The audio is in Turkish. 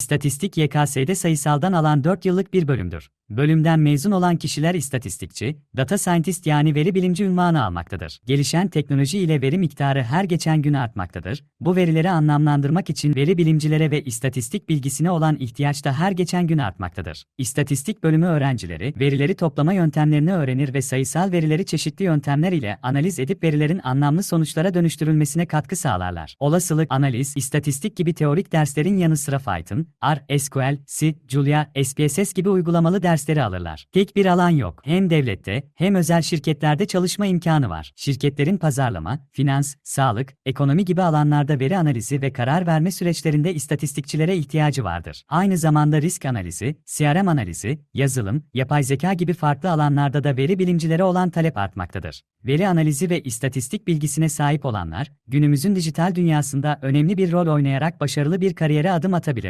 İstatistik YKS'de sayısaldan alan 4 yıllık bir bölümdür. Bölümden mezun olan kişiler istatistikçi, data scientist yani veri bilimci unvanı almaktadır. Gelişen teknoloji ile veri miktarı her geçen gün artmaktadır. Bu verileri anlamlandırmak için veri bilimcilere ve istatistik bilgisine olan ihtiyaç da her geçen gün artmaktadır. İstatistik bölümü öğrencileri, verileri toplama yöntemlerini öğrenir ve sayısal verileri çeşitli yöntemler ile analiz edip verilerin anlamlı sonuçlara dönüştürülmesine katkı sağlarlar. Olasılık, analiz, istatistik gibi teorik derslerin yanı sıra Python, R, SQL, C, Julia, SPSS gibi uygulamalı dersleri alırlar. Tek bir alan yok. Hem devlette hem özel şirketlerde çalışma imkanı var. Şirketlerin pazarlama, finans, sağlık, ekonomi gibi alanlarda veri analizi ve karar verme süreçlerinde istatistikçilere ihtiyacı vardır. Aynı zamanda risk analizi, CRM analizi, yazılım, yapay zeka gibi farklı alanlarda da veri bilimcilere olan talep artmaktadır. Veri analizi ve istatistik bilgisine sahip olanlar, günümüzün dijital dünyasında önemli bir rol oynayarak başarılı bir kariyere adım atabilirler.